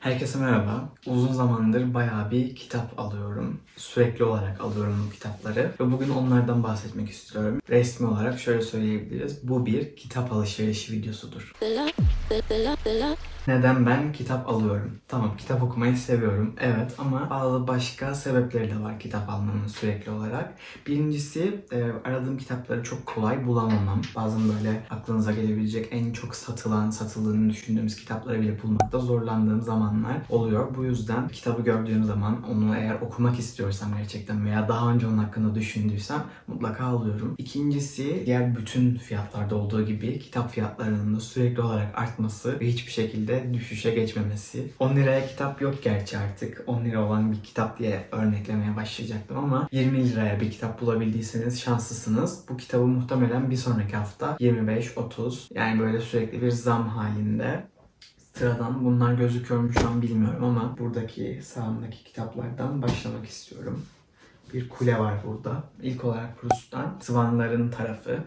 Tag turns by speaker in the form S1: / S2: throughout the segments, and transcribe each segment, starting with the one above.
S1: Herkese merhaba. Uzun zamandır bayağı bir kitap alıyorum. Sürekli olarak alıyorum bu kitapları. Ve bugün onlardan bahsetmek istiyorum. Resmi olarak şöyle söyleyebiliriz. Bu bir kitap alışverişi videosudur. Neden ben kitap alıyorum? Tamam kitap okumayı seviyorum. Evet ama bazı başka sebepleri de var kitap almanın sürekli olarak. Birincisi e, aradığım kitapları çok kolay bulamamam. Bazen böyle aklınıza gelebilecek en çok satılan, satıldığını düşündüğümüz kitapları bile bulmakta zorlandığım zamanlar oluyor. Bu yüzden kitabı gördüğüm zaman onu eğer okumak istiyorsam gerçekten veya daha önce onun hakkında düşündüysem mutlaka alıyorum. İkincisi diğer bütün fiyatlarda olduğu gibi kitap fiyatlarının da sürekli olarak artması ve hiçbir şekilde düşüşe geçmemesi. 10 liraya kitap yok gerçi artık. 10 lira olan bir kitap diye örneklemeye başlayacaktım ama 20 liraya bir kitap bulabildiyseniz şanslısınız. Bu kitabı muhtemelen bir sonraki hafta 25-30 yani böyle sürekli bir zam halinde Sıradan bunlar gözüküyor mu şu an bilmiyorum ama buradaki sağımdaki kitaplardan başlamak istiyorum. Bir kule var burada. İlk olarak Proust'tan Sıvanların tarafı.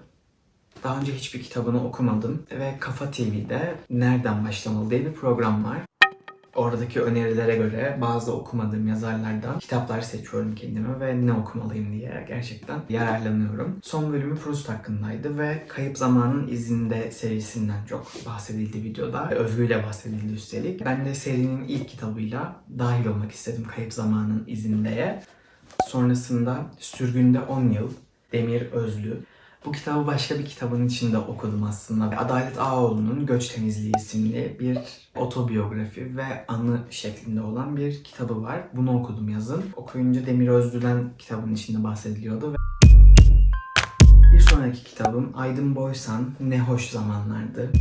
S1: Daha önce hiçbir kitabını okumadım ve Kafa TV'de Nereden Başlamalı diye bir program var. Oradaki önerilere göre bazı okumadığım yazarlardan kitaplar seçiyorum kendime ve ne okumalıyım diye gerçekten yararlanıyorum. Son bölümü Proust hakkındaydı ve Kayıp Zamanın İzinde serisinden çok bahsedildi videoda. Övgüyle bahsedildi üstelik. Ben de serinin ilk kitabıyla dahil olmak istedim Kayıp Zamanın İzinde'ye. Sonrasında Sürgünde 10 Yıl, Demir Özlü, bu kitabı başka bir kitabın içinde okudum aslında. Adalet Ağoğlu'nun Göç Temizliği isimli bir otobiyografi ve anı şeklinde olan bir kitabı var. Bunu okudum yazın. Okuyunca Demir Özlü'den kitabın içinde bahsediliyordu ve bir sonraki kitabım Aydın Boysan Ne Hoş Zamanlardı.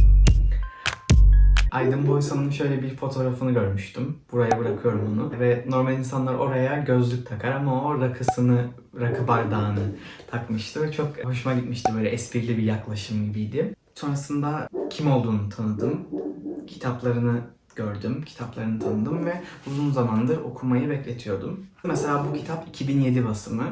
S1: Aydın Boysan'ın şöyle bir fotoğrafını görmüştüm. Buraya bırakıyorum onu. Ve normal insanlar oraya gözlük takar ama o rakısını, rakı bardağını takmıştı ve çok hoşuma gitmişti. Böyle esprili bir yaklaşım gibiydi. Sonrasında kim olduğunu tanıdım. Kitaplarını gördüm, kitaplarını tanıdım ve uzun zamandır okumayı bekletiyordum. Mesela bu kitap 2007 basımı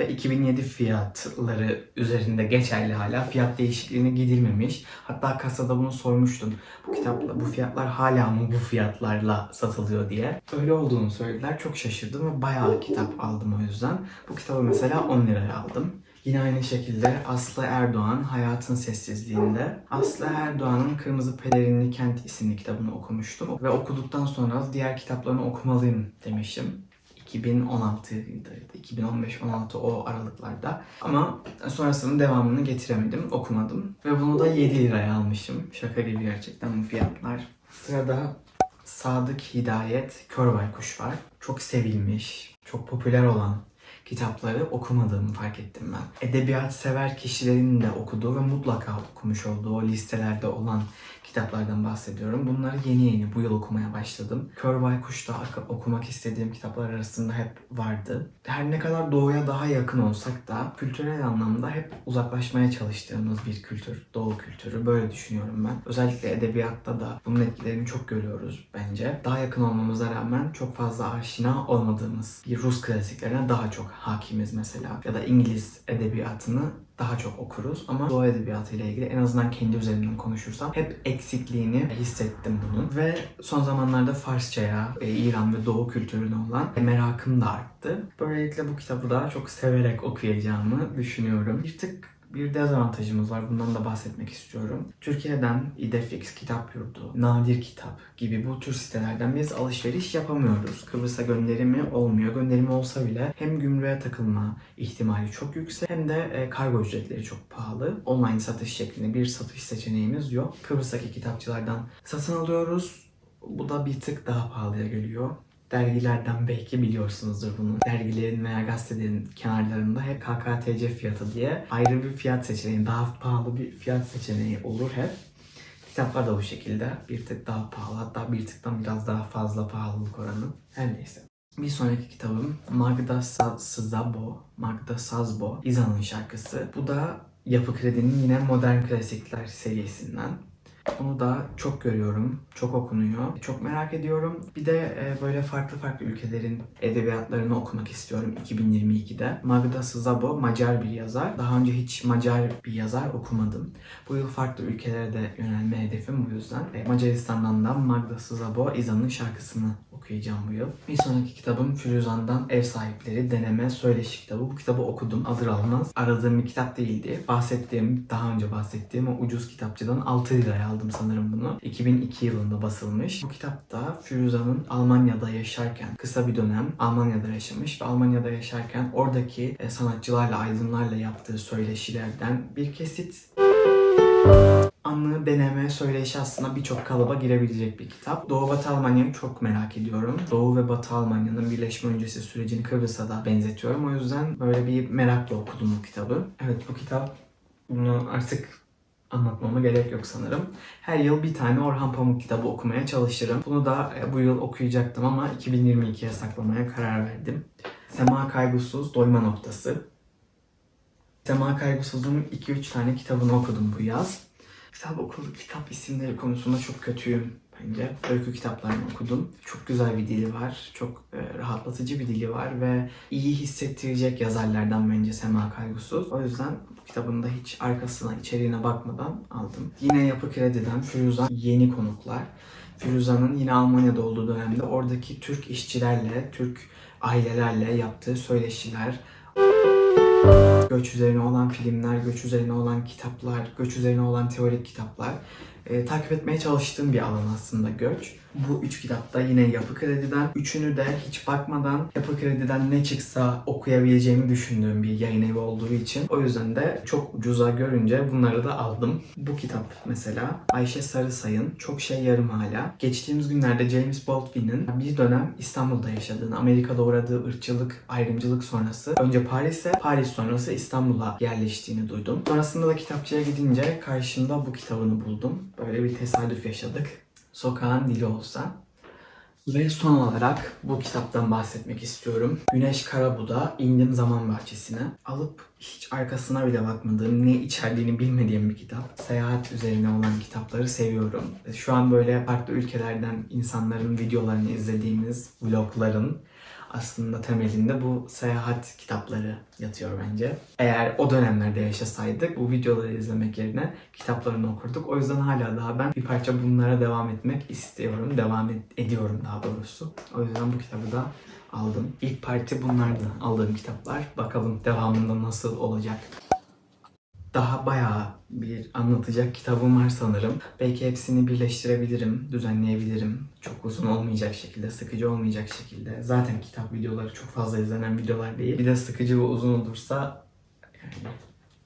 S1: ve 2007 fiyatları üzerinde geçerli hala. Fiyat değişikliğine gidilmemiş. Hatta kasada bunu sormuştum. Bu kitapla bu fiyatlar hala mı bu fiyatlarla satılıyor diye. Öyle olduğunu söylediler. Çok şaşırdım ve bayağı kitap aldım o yüzden. Bu kitabı mesela 10 liraya aldım. Yine aynı şekilde Aslı Erdoğan Hayatın Sessizliğinde. Aslı Erdoğan'ın Kırmızı Pelerinli Kent isimli kitabını okumuştum. Ve okuduktan sonra diğer kitaplarını okumalıyım demiştim. 2016'ydı. 2015-16 o aralıklarda. Ama sonrasında devamını getiremedim, okumadım. Ve bunu da 7 liraya almışım. Şaka gibi gerçekten bu fiyatlar. Sırada Sadık Hidayet Kör Baykuş var. Çok sevilmiş, çok popüler olan kitapları okumadığımı fark ettim ben. Edebiyat sever kişilerin de okuduğu ve mutlaka okumuş olduğu listelerde olan kitaplardan bahsediyorum. Bunları yeni yeni bu yıl okumaya başladım. Kör Baykuş da ak- okumak istediğim kitaplar arasında hep vardı. Her ne kadar doğuya daha yakın olsak da kültürel anlamda hep uzaklaşmaya çalıştığımız bir kültür. Doğu kültürü. Böyle düşünüyorum ben. Özellikle edebiyatta da bunun etkilerini çok görüyoruz bence. Daha yakın olmamıza rağmen çok fazla aşina olmadığımız bir Rus klasiklerine daha çok hakimiz mesela. Ya da İngiliz edebiyatını daha çok okuruz ama Doğu edebiyatı ile ilgili en azından kendi üzerimden konuşursam hep eksikliğini hissettim bunun. Ve son zamanlarda Farsçaya, e, İran ve Doğu kültürüne olan merakım da arttı. Böylelikle bu kitabı daha çok severek okuyacağımı düşünüyorum. Bir tık bir dezavantajımız var. Bundan da bahsetmek istiyorum. Türkiye'den İdefix, Kitap Yurdu, Nadir Kitap gibi bu tür sitelerden biz alışveriş yapamıyoruz. Kıbrıs'a gönderimi olmuyor. Gönderimi olsa bile hem gümrüğe takılma ihtimali çok yüksek hem de e, kargo ücretleri çok pahalı. Online satış şeklinde bir satış seçeneğimiz yok. Kıbrıs'taki kitapçılardan satın alıyoruz. Bu da bir tık daha pahalıya geliyor. Dergilerden belki biliyorsunuzdur bunu. Dergilerin veya gazetelerin kenarlarında hep KKTC fiyatı diye ayrı bir fiyat seçeneği, daha pahalı bir fiyat seçeneği olur hep. Kitaplar da bu şekilde bir tık daha pahalı hatta bir tıktan biraz daha fazla pahalılık oranı. Her neyse. Bir sonraki kitabım Magda Sa- Sazabo, Magda Sazbo, İzan'ın şarkısı. Bu da Yapı Kredi'nin yine modern klasikler serisinden. Onu da çok görüyorum, çok okunuyor. Çok merak ediyorum. Bir de e, böyle farklı farklı ülkelerin edebiyatlarını okumak istiyorum 2022'de. Magda Szabo Macar bir yazar. Daha önce hiç Macar bir yazar okumadım. Bu yıl farklı ülkelere de yönelme hedefim bu yüzden. E, Macaristan'dan da Magda Szabo İza'nın şarkısını okuyacağım bu yıl. Bir sonraki kitabım Firuzan'dan Ev Sahipleri Deneme Söyleşi kitabı. Bu kitabı okudum alır almaz. Aradığım bir kitap değildi. Bahsettiğim, daha önce bahsettiğim o ucuz kitapçıdan 6 liraya aldım sanırım bunu. 2002 yılında basılmış. Bu kitapta Firuzan'ın Almanya'da yaşarken kısa bir dönem Almanya'da yaşamış ve Almanya'da yaşarken oradaki e, sanatçılarla, aydınlarla yaptığı söyleşilerden bir kesit anlığı deneme söyleşi aslında birçok kalıba girebilecek bir kitap. Doğu Batı Almanya'yı çok merak ediyorum. Doğu ve Batı Almanya'nın birleşme öncesi sürecini Kıbrıs'a da benzetiyorum. O yüzden böyle bir merakla okudum bu kitabı. Evet bu kitap bunu artık anlatmama gerek yok sanırım. Her yıl bir tane Orhan Pamuk kitabı okumaya çalışırım. Bunu da e, bu yıl okuyacaktım ama 2022'ye saklamaya karar verdim. Sema Kaygusuz Doyma Noktası. Sema Kaygusuz'un 2-3 tane kitabını okudum bu yaz. Kitap okulu, kitap isimleri konusunda çok kötüyüm bence. Öykü kitaplarını okudum. Çok güzel bir dili var. Çok e, rahatlatıcı bir dili var ve iyi hissettirecek yazarlardan bence Sema Kaygusuz. O yüzden bu kitabın da hiç arkasına, içeriğine bakmadan aldım. Yine Yapı Kredi'den Firuzan Yeni Konuklar. Firuza'nın yine Almanya'da olduğu dönemde oradaki Türk işçilerle, Türk ailelerle yaptığı söyleşiler, göç üzerine olan filmler, göç üzerine olan kitaplar, göç üzerine olan teorik kitaplar. Ee, takip etmeye çalıştığım bir alan aslında göç. Bu üç kitapta yine Yapı Kredi'den. Üçünü de hiç bakmadan Yapı Kredi'den ne çıksa okuyabileceğimi düşündüğüm bir yayın evi olduğu için. O yüzden de çok ucuza görünce bunları da aldım. Bu kitap mesela Ayşe Sarısay'ın Çok Şey Yarım Hala. Geçtiğimiz günlerde James Baldwin'in bir dönem İstanbul'da yaşadığını, Amerika'da uğradığı ırkçılık, ayrımcılık sonrası önce Paris'e, Paris sonrası İstanbul'a yerleştiğini duydum. Sonrasında da kitapçıya gidince karşımda bu kitabını buldum. Böyle bir tesadüf yaşadık. Sokağın dili olsa. Ve son olarak bu kitaptan bahsetmek istiyorum. Güneş Karabu'da İndim Zaman Bahçesi'ne. Alıp hiç arkasına bile bakmadığım, ne içerdiğini bilmediğim bir kitap. Seyahat üzerine olan kitapları seviyorum. Şu an böyle farklı ülkelerden insanların videolarını izlediğimiz vlogların aslında temelinde bu seyahat kitapları yatıyor bence. Eğer o dönemlerde yaşasaydık bu videoları izlemek yerine kitaplarını okurduk. O yüzden hala daha ben bir parça bunlara devam etmek istiyorum. Devam ed- ediyorum daha doğrusu. O yüzden bu kitabı da aldım. İlk parti bunlardı aldığım kitaplar. Bakalım devamında nasıl olacak. Daha bayağı bir anlatacak kitabım var sanırım. Belki hepsini birleştirebilirim, düzenleyebilirim. Çok uzun olmayacak şekilde, sıkıcı olmayacak şekilde. Zaten kitap videoları çok fazla izlenen videolar değil. Bir de sıkıcı ve uzun olursa yani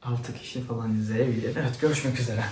S1: 6 kişi falan izleyebilir. Evet görüşmek üzere.